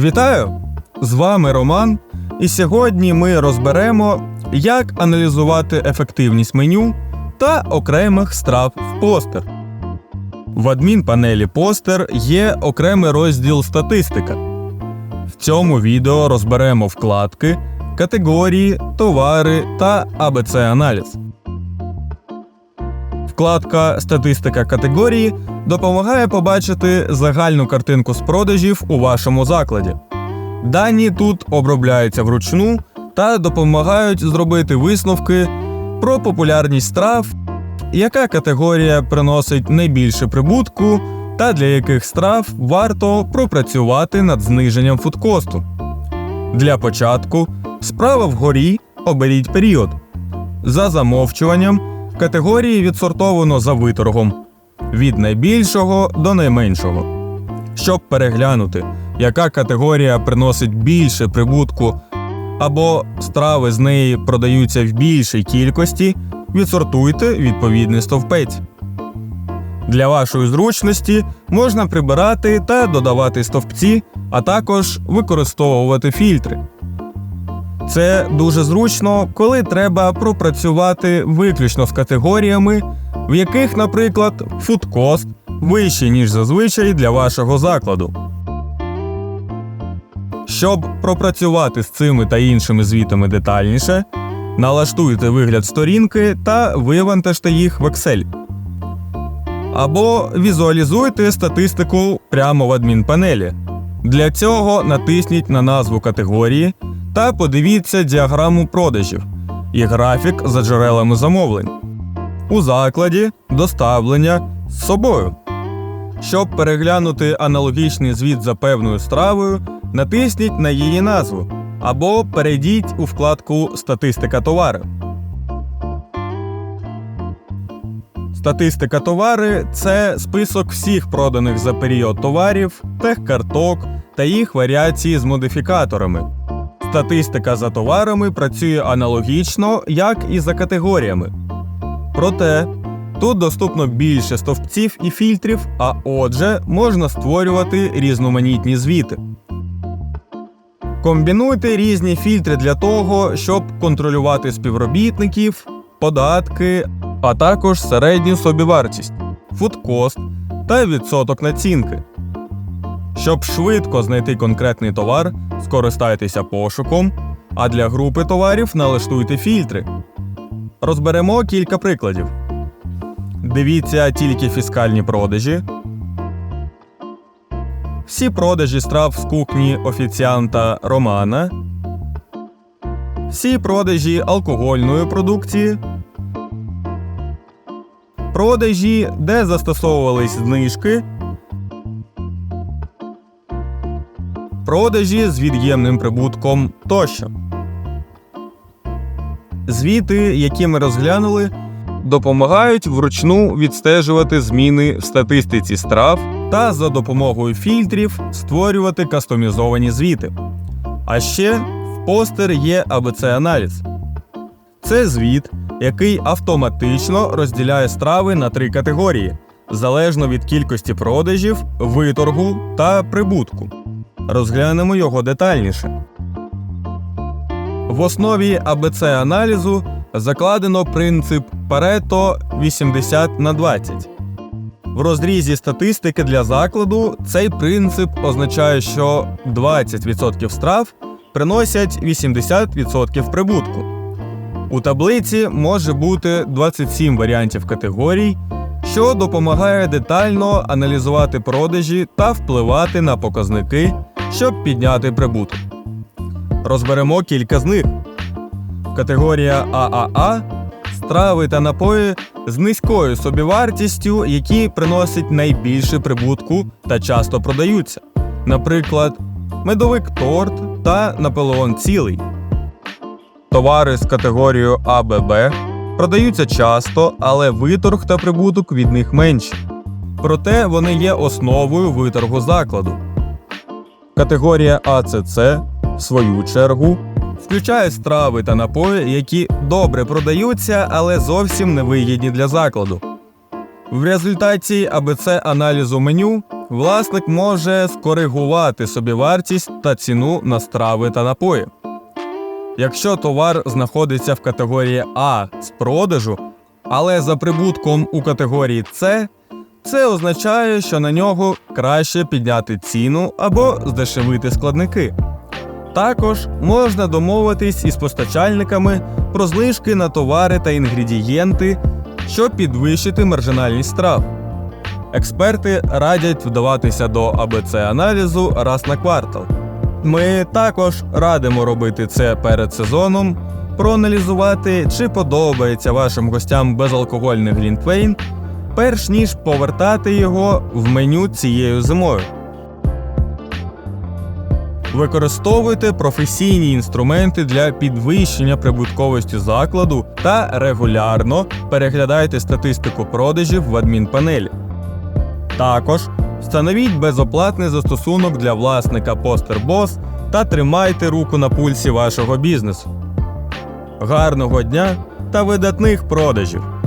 Вітаю! З вами Роман, і сьогодні ми розберемо, як аналізувати ефективність меню та окремих страв в постер. В адмінпанелі постер є окремий розділ Статистика. В цьому відео розберемо вкладки, категорії, товари та АБЦ аналіз. Вкладка Статистика категорії допомагає побачити загальну картинку з продажів у вашому закладі. Дані тут обробляються вручну та допомагають зробити висновки про популярність страв, яка категорія приносить найбільше прибутку та для яких страв варто пропрацювати над зниженням фудкосту. Для початку справа вгорі оберіть період. За замовчуванням категорії відсортовано за виторгом від найбільшого до найменшого. Щоб переглянути, яка категорія приносить більше прибутку, або страви з неї продаються в більшій кількості, відсортуйте відповідний стовпець. Для вашої зручності можна прибирати та додавати стовпці, а також використовувати фільтри. Це дуже зручно, коли треба пропрацювати виключно з категоріями, в яких, наприклад, фудкост вищий, ніж зазвичай для вашого закладу. Щоб пропрацювати з цими та іншими звітами детальніше, налаштуйте вигляд сторінки та вивантажте їх в Excel. Або візуалізуйте статистику прямо в адмінпанелі. Для цього натисніть на назву категорії та подивіться діаграму продажів і графік за джерелами замовлень. У закладі доставлення з собою. Щоб переглянути аналогічний звіт за певною стравою, натисніть на її назву або перейдіть у вкладку Статистика товарів. Статистика товари це список всіх проданих за період товарів, техкарток та їх варіації з модифікаторами. Статистика за товарами працює аналогічно, як і за категоріями. Проте тут доступно більше стовпців і фільтрів, а отже, можна створювати різноманітні звіти. Комбінуйте різні фільтри для того, щоб контролювати співробітників, податки, а також середню собівартість, фудкост та відсоток націнки. Щоб швидко знайти конкретний товар, скористайтеся пошуком, а для групи товарів налаштуйте фільтри. Розберемо кілька прикладів. Дивіться тільки фіскальні продажі. Всі продажі страв з кухні офіціанта Романа. Всі продажі алкогольної продукції. Продажі, де застосовувались знижки. Продажі з від'ємним прибутком тощо. Звіти, які ми розглянули, допомагають вручну відстежувати зміни в статистиці страв та за допомогою фільтрів створювати кастомізовані звіти. А ще в постер є АБЦ-аналіз. Це звіт, який автоматично розділяє страви на три категорії залежно від кількості продажів, виторгу та прибутку. Розглянемо його детальніше. В основі АБЦ аналізу закладено принцип Парето 80 на 20. В розрізі статистики для закладу цей принцип означає, що 20% страв приносять 80% прибутку. У таблиці може бути 27 варіантів категорій, що допомагає детально аналізувати продажі та впливати на показники, щоб підняти прибуток. Розберемо кілька з них. Категорія ААА страви та напої з низькою собівартістю, які приносять найбільше прибутку та часто продаються. Наприклад, медовик торт та Наполеон цілий. Товари з категорією АББ продаються часто, але виторг та прибуток від них менші. Проте вони є основою виторгу закладу. Категорія АЦЦ, в свою чергу, включає страви та напої, які добре продаються, але зовсім не вигідні для закладу. В результаті АБЦ аналізу меню власник може скоригувати собівартість та ціну на страви та напої. Якщо товар знаходиться в категорії А з продажу, але за прибутком у категорії С, це означає, що на нього краще підняти ціну або здешевити складники. Також можна домовитись із постачальниками про знижки на товари та інгредієнти, щоб підвищити маржинальність страв. Експерти радять вдаватися до АБЦ аналізу раз на квартал. Ми також радимо робити це перед сезоном, проаналізувати, чи подобається вашим гостям безалкогольний глінтвейн, перш ніж повертати його в меню цією зимою. Використовуйте професійні інструменти для підвищення прибутковості закладу та регулярно переглядайте статистику продажів в адмінпанелі. Також встановіть безоплатний застосунок для власника PosterBoss та тримайте руку на пульсі вашого бізнесу. Гарного дня та видатних продажів!